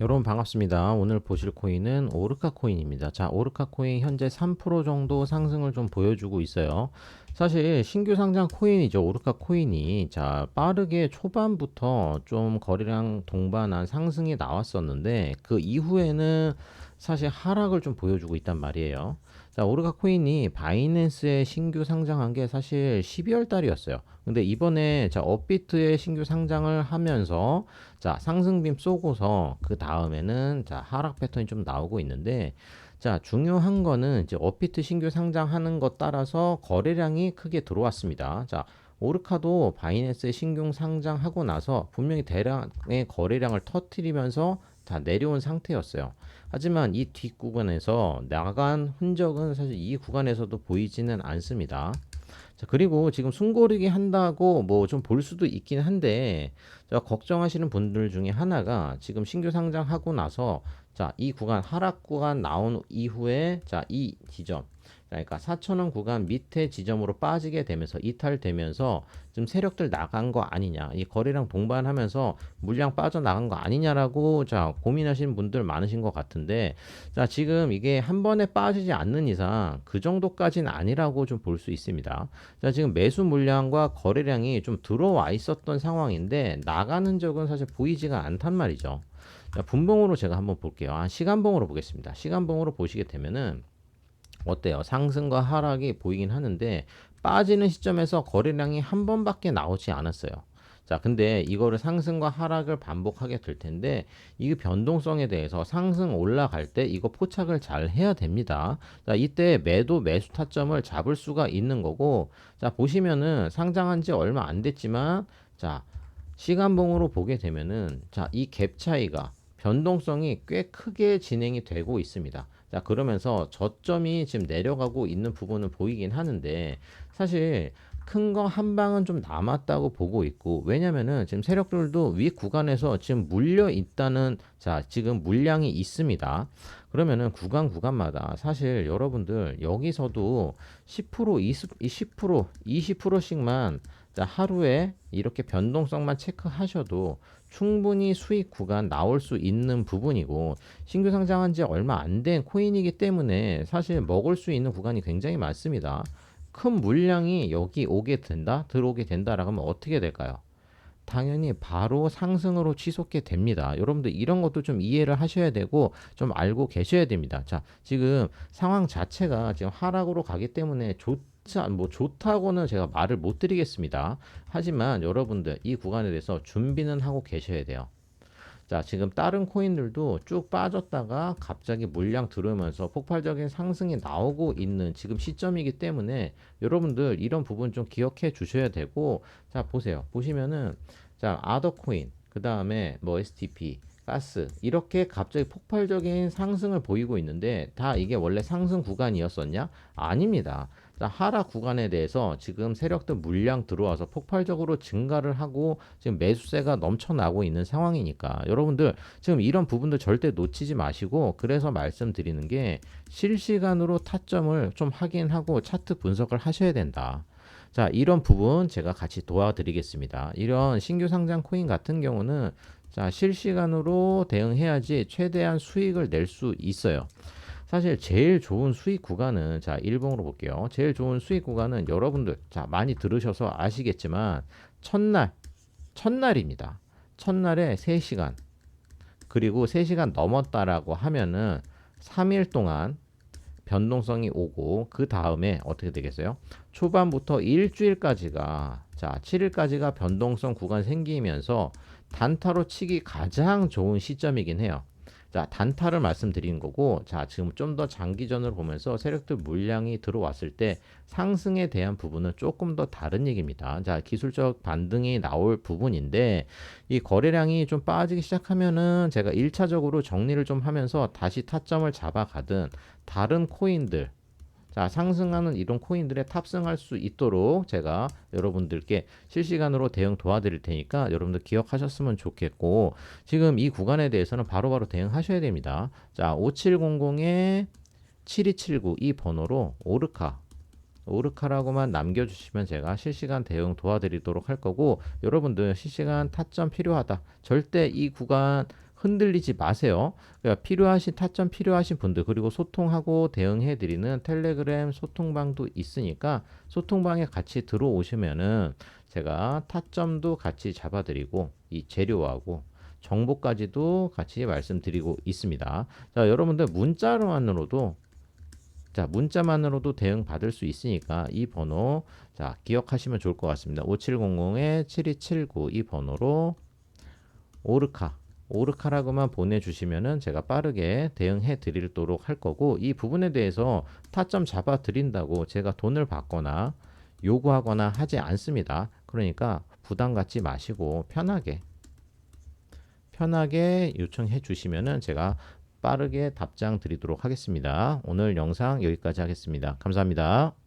여러분 반갑습니다. 오늘 보실 코인은 오르카 코인입니다. 자, 오르카 코인 현재 3% 정도 상승을 좀 보여주고 있어요. 사실 신규 상장 코인이죠. 오르카 코인이 자, 빠르게 초반부터 좀 거래량 동반한 상승이 나왔었는데 그 이후에는 사실 하락을 좀 보여주고 있단 말이에요. 자, 오르카 코인이 바이낸스에 신규 상장한 게 사실 12월 달이었어요. 근데 이번에 자, 업비트에 신규 상장을 하면서 자, 상승빔 쏘고서 그 다음에는 자, 하락 패턴이 좀 나오고 있는데 자, 중요한 거는 이제 업비트 신규 상장하는 것 따라서 거래량이 크게 들어왔습니다. 자, 오르카도 바이낸스에 신규 상장하고 나서 분명히 대량의 거래량을 터트리면서 다 내려온 상태였어요. 하지만 이 뒷구간에서 나간 흔적은 사실 이 구간에서도 보이지는 않습니다. 자, 그리고 지금 숨고르기 한다고 뭐 좀 볼 수도 있긴 한데, 자, 걱정하시는 분들 중에 하나가 지금 신규 상장하고 나서 자, 이 구간 하락 구간 나온 이후에 자, 이 지점 그러니까 4천원 구간 밑에 지점으로 빠지게 되면서 이탈되면서 좀 세력들 나간 거 아니냐 이 거래량 동반하면서 물량 빠져나간 거 아니냐라고 자 고민하시는 분들 많으신 것 같은데 자 지금 이게 한 번에 빠지지 않는 이상 그 정도까지는 아니라고 좀 볼 수 있습니다 자 지금 매수 물량과 거래량이 좀 들어와 있었던 상황인데 나가는 적은 사실 보이지가 않단 말이죠 자, 분봉으로 제가 한번 볼게요. 아, 시간봉으로 보겠습니다. 시간봉으로 보시게 되면은 어때요? 상승과 하락이 보이긴 하는데 빠지는 시점에서 거래량이 한 번밖에 나오지 않았어요. 자, 근데 이거를 상승과 하락을 반복하게 될 텐데 이 변동성에 대해서 상승 올라갈 때 이거 포착을 잘 해야 됩니다. 자, 이때 매도 매수 타점을 잡을 수가 있는 거고 자, 보시면은 상장한 지 얼마 안 됐지만 자, 시간봉으로 보게 되면은 자, 이 갭 차이가 변동성이 꽤 크게 진행이 되고 있습니다. 자, 그러면서 저점이 지금 내려가고 있는 부분은 보이긴 하는데 사실 큰 거 한 방은 좀 남았다고 보고 있고 왜냐면은 지금 세력들도 위 구간에서 지금 물려 있다는 자 지금 물량이 있습니다. 그러면은 구간 구간마다 사실 여러분들 여기서도 10% 20, 10% 20%씩만 자, 하루에 이렇게 변동성만 체크하셔도 충분히 수익 구간 나올 수 있는 부분이고 신규 상장한 지 얼마 안 된 코인이기 때문에 사실 먹을 수 있는 구간이 굉장히 많습니다. 큰 물량이 여기 오게 된다, 들어오게 된다라고 하면 어떻게 될까요? 당연히 바로 상승으로 치솟게 됩니다. 여러분들 이런 것도 좀 이해를 하셔야 되고 좀 알고 계셔야 됩니다. 자, 지금 상황 자체가 지금 하락으로 가기 때문에 좋 뭐 좋다고는 제가 말을 못 드리겠습니다. 하지만 여러분들 이 구간에 대해서 준비는 하고 계셔야 돼요. 자, 지금 다른 코인들도 쭉 빠졌다가 갑자기 물량 들어오면서 폭발적인 상승이 나오고 있는 지금 시점이기 때문에 여러분들 이런 부분 좀 기억해 주셔야 되고 자, 보세요. 보시면은 자, 아더 코인, 그 다음에 뭐 STP, 가스 이렇게 갑자기 폭발적인 상승을 보이고 있는데 다 이게 원래 상승 구간이었었냐? 아닙니다. 하락 구간에 대해서 지금 세력들 물량 들어와서 폭발적으로 증가를 하고 지금 매수세가 넘쳐나고 있는 상황이니까 여러분들 지금 이런 부분들 절대 놓치지 마시고 그래서 말씀드리는 게 실시간으로 타점을 좀 확인하고 차트 분석을 하셔야 된다. 자, 이런 부분 제가 같이 도와드리겠습니다. 이런 신규 상장 코인 같은 경우는 자, 실시간으로 대응해야지 최대한 수익을 낼 수 있어요. 사실 제일 좋은 수익 구간은 자, 일봉으로 볼게요. 제일 좋은 수익 구간은 여러분들 자, 많이 들으셔서 아시겠지만 첫날 첫날입니다. 첫날에 3시간 그리고 3시간 넘었다라고 하면은 3일 동안 변동성이 오고 그 다음에 어떻게 되겠어요? 초반부터 일주일까지가 자 7일까지가 변동성 구간 생기면서 단타로 치기 가장 좋은 시점이긴 해요. 자, 단타를 말씀드린 거고, 자, 지금 좀 더 장기전을 보면서 세력들 물량이 들어왔을 때 상승에 대한 부분은 조금 더 다른 얘기입니다. 자, 기술적 반등이 나올 부분인데, 이 거래량이 좀 빠지기 시작하면은 제가 1차적으로 정리를 좀 하면서 다시 타점을 잡아가든 다른 코인들, 자, 상승하는 이런 코인들에 탑승할 수 있도록 제가 여러분들께 실시간으로 대응 도와드릴 테니까 여러분들 기억하셨으면 좋겠고 지금 이 구간에 대해서는 바로바로 바로 대응하셔야 됩니다. 자, 5700에 7279 이 번호로 오르카 오르카라고만 남겨주시면 제가 실시간 대응 도와드리도록 할 거고 여러분들 실시간 타점 필요하다 절대 이 구간 흔들리지 마세요. 그러니까 필요하신 타점 필요하신 분들 그리고 소통하고 대응해 드리는 텔레그램 소통방도 있으니까 소통방에 같이 들어오시면은 제가 타점도 같이 잡아 드리고 이 재료하고 정보까지도 같이 말씀드리고 있습니다. 자, 여러분들 문자로만으로도 자, 문자만으로도 대응 받을 수 있으니까 이 번호 자, 기억하시면 좋을 것 같습니다. 5700-7279 이 번호로 오르카 오르카라고만 보내주시면은 제가 빠르게 대응해 드리도록 할 거고 이 부분에 대해서 타점 잡아 드린다고 제가 돈을 받거나 요구하거나 하지 않습니다. 그러니까 부담 갖지 마시고 편하게 편하게 요청해 주시면은 제가 빠르게 답장 드리도록 하겠습니다. 오늘 영상 여기까지 하겠습니다. 감사합니다.